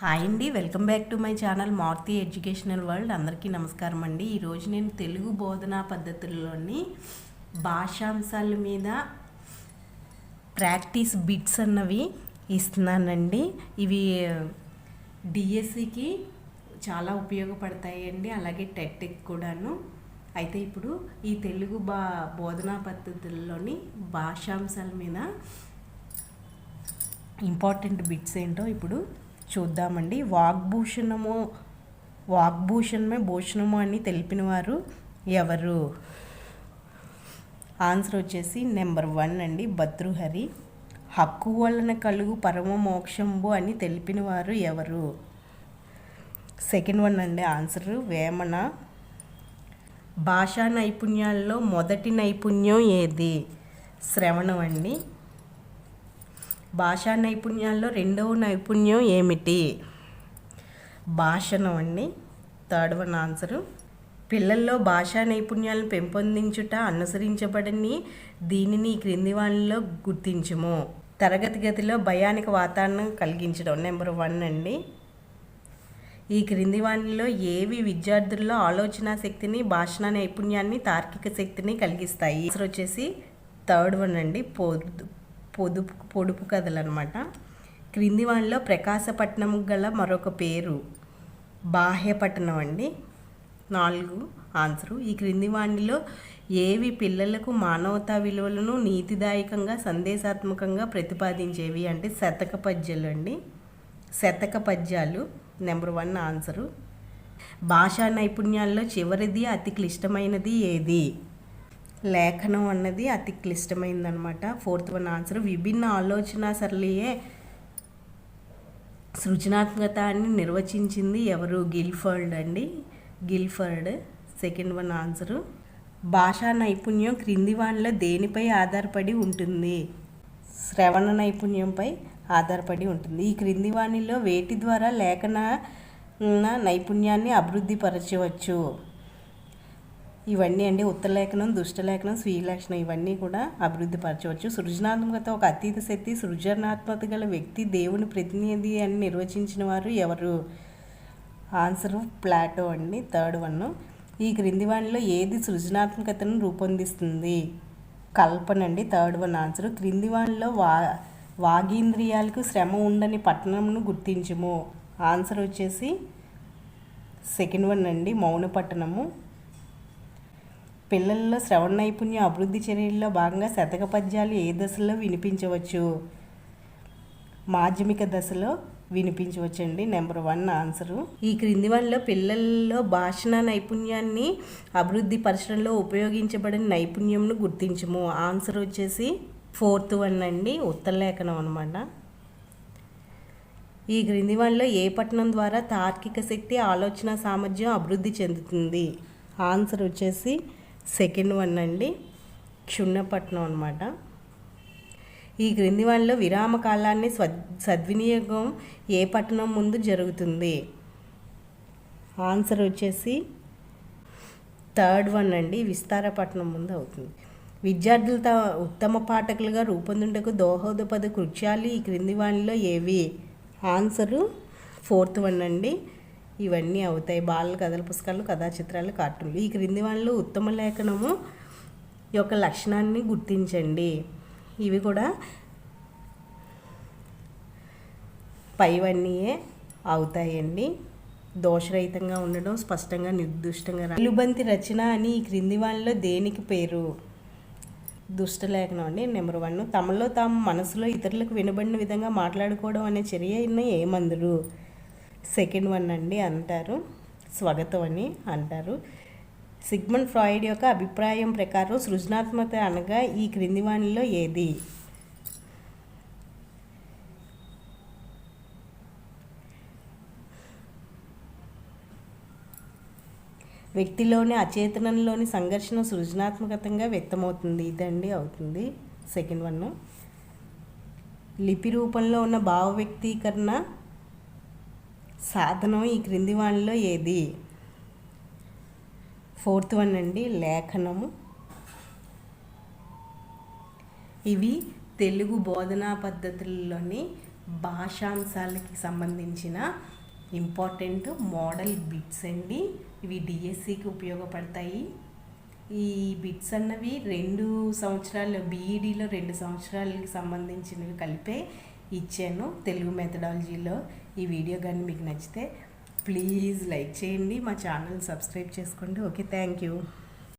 Hi అండి welcome back to my channel Maruti educational world. అందరికీ నమస్కారం అండి. ఈరోజు నేను తెలుగు బోధనా పద్ధతుల్లోని భాషాంశాల మీద ప్రాక్టీస్ బిట్స్ అన్నవి ఇస్తున్నానండి. ఇవి డిఎస్సికి చాలా ఉపయోగపడతాయండి అలాగే టెట్కి కూడాను. అయితే ఇప్పుడు ఈ తెలుగు బా బోధనా పద్ధతుల్లోని భాషాంశాల మీద ఇంపార్టెంట్ బిట్స్ ఏంటో ఇప్పుడు చూద్దామండి. వాగ్భూషణము వాగ్భూషణమే భూషణము అని తెలిపిన వారు ఎవరు? ఆన్సర్ వచ్చేసి నెంబర్ వన్ అండి భద్రుహరి. హక్కు వలన కలుగు పరమ మోక్షంబు అని తెలిపిన వారు ఎవరు? సెకండ్ వన్ అండి ఆన్సర్ వేమన. భాషా నైపుణ్యాల్లో మొదటి నైపుణ్యం ఏది? శ్రవణం అండి. భాషా నైపుణ్యాల్లో రెండవ నైపుణ్యం ఏమిటి? భాషణం అండి. Third one answer. పిల్లల్లో భాషా నైపుణ్యాలను పెంపొందించుట అనుసరించబడని దీనిని క్రింది వాళ్ళలో గుర్తించము. తరగతి గదిలో భయానిక వాతావరణం కలిగించడం నెంబర్ వన్ అండి. ఈ క్రింది వాటిలో ఏవి విద్యార్థుల్లో ఆలోచన శక్తిని భాషణ నైపుణ్యాన్ని తార్కిక శక్తిని కలిగిస్తాయి? ఆన్సర్ వచ్చేసి థర్డ్ వన్ అండి. పొదు పొదుపు పొడుపు కథలు అనమాట క్రింది వాళ్ళలో ప్రకాశపట్నం గల మరొక పేరు బాహ్యపట్నం అండి. నాలుగు ఆన్సరు. ఈ క్రింది వాణిలో ఏవి పిల్లలకు మానవతా విలువలను నీతిదాయకంగా సందేశాత్మకంగా ప్రతిపాదించేవి అంటే శతక పద్యాలు అండి. శతక పద్యాలు నెంబర్ వన్ ఆన్సరు. భాషా నైపుణ్యాల్లో చివరిది అతి క్లిష్టమైనది ఏది? లేఖనం అన్నది అతి క్లిష్టమైందనమాట. ఫోర్త్ వన్ ఆన్సర్ విభిన్న ఆలోచన సరళియే సృజనాత్మకతని నిర్వచించింది ఎవరు? గిల్ఫర్డ్ అండి. గిల్ఫర్డ్ సెకండ్ వన్ ఆన్సరు భాషా నైపుణ్యం క్రింది వానిలో దేనిపై ఆధారపడి ఉంటుంది? శ్రవణ నైపుణ్యంపై ఆధారపడి ఉంటుంది. ఈ క్రింది వాణిలో వేటి ద్వారా లేఖన నైపుణ్యాన్ని అభివృద్ధిపరచవచ్చు? ఇవన్నీ అండి ఉత్తరలేఖనం దుష్టలేఖనం స్వీయలేఖనం ఇవన్నీ కూడా అభివృద్ధి పరచవచ్చు. సృజనాత్మకత ఒక అతీత శక్తి సృజనాత్మకత గల వ్యక్తి దేవుని ప్రతినిధి అని నిర్వచించిన వారు ఎవరు? ఆన్సర్ ప్లాటో అండి థర్డ్ వన్ ఈ క్రింది వాణిలో ఏది సృజనాత్మకతను రూపొందిస్తుంది? కల్పన అండి థర్డ్ వన్ ఆన్సర్ క్రింది వాణిలో వా వాగీంద్రియాలకు శ్రమ ఉండని పట్టణంను గుర్తించము. ఆన్సర్ వచ్చేసి సెకండ్ వన్ అండి మౌన పట్టణము. పిల్లల్లో శ్రవణ నైపుణ్యం అభివృద్ధి చర్యల్లో భాగంగా శతక పద్యాలు ఏ దశలో వినిపించవచ్చు? మాధ్యమిక దశలో వినిపించవచ్చండి. Number one answer. ఈ క్రింది వల్ల పిల్లల్లో భాషణ నైపుణ్యాన్ని అభివృద్ధి పరచడంలో ఉపయోగించబడిన నైపుణ్యంను గుర్తించము. ఆన్సర్ వచ్చేసి ఫోర్త్ వన్ అండి. ఉత్తరలేఖనం అనమాట ఈ క్రింది వల్ల ఏ పట్టణం ద్వారా తార్కిక శక్తి ఆలోచన సామర్థ్యం అభివృద్ధి చెందుతుంది? ఆన్సర్ వచ్చేసి సెకండ్ వన్ అండి క్షుణ్ణపట్నం అనమాట ఈ క్రింది వన్లో విరామ కాలాన్ని స్వ సద్వినియోగం ఏ పట్టణం ముందు జరుగుతుంది? ఆన్సర్ వచ్చేసి థర్డ్ వన్ అండి విస్తారపట్నం ముందు అవుతుంది. విద్యార్థులతో ఉత్తమ పాఠకులుగా రూపొందుటకు దోహోదపద కృత్యాలు ఈ క్రింది వాణిలో ఏవి? ఆన్సరు ఫోర్త్ వన్ అండి. ఇవన్నీ అవుతాయి. బాలల కథల పుస్తకాలు కథా చిత్రాలు కార్టూన్లు. ఈ క్రింది వాళ్ళు ఉత్తమ లేఖనము యొక్క లక్షణాన్ని గుర్తించండి. ఇవి కూడా పైవన్నీయే అవుతాయండి. దోషరహితంగా ఉండడం స్పష్టంగా నిర్దిష్టంగా నిలుబంతి రచన అని ఈ క్రింది వాళ్ళలో దేనికి పేరు? దుష్టలేఖనం అండి. Number one. తమలో తాము మనసులో ఇతరులకు వినబడిన విధంగా మాట్లాడుకోవడం అనే చర్య ఏమందురు సెకండ్ వన్ అండి అంటారు. స్వాగతం అని అంటారు. సిగ్మండ్ ఫ్రాయిడ్ యొక్క అభిప్రాయం ప్రకారం సృజనాత్మకత అనగా ఈ క్రింది వాణిలో ఏది? వ్యక్తిలోని అచేతనంలోని సంఘర్షణ సృజనాత్మకంగా వ్యక్తమవుతుంది. ఇదండి అవుతుంది సెకండ్ వన్. లిపి రూపంలో ఉన్న భావ వ్యక్తీకరణ సాధనం ఈ క్రింది వానిలో ఏది? ఫోర్త్ వన్ అండి లేఖనము. ఇవి తెలుగు బోధనా పద్ధతుల్లోని భాషాంశాలకి సంబంధించిన ఇంపార్టెంట్ మోడల్ బిట్స్ అండి. ఇవి డిఎస్సికి ఉపయోగపడతాయి. ఈ బిట్స్ అన్నవి రెండు సంవత్సరాలు బీఈడీలో రెండు సంవత్సరాలకి సంబంధించినవి కలిపే ఇచ్చాను తెలుగు మెథడాలజీలో ఈ వీడియో కానీ మీకు నచ్చితే ప్లీజ్ లైక్ చేయండి. మా ఛానల్ సబ్స్క్రైబ్ చేసుకోండి. Okay thank you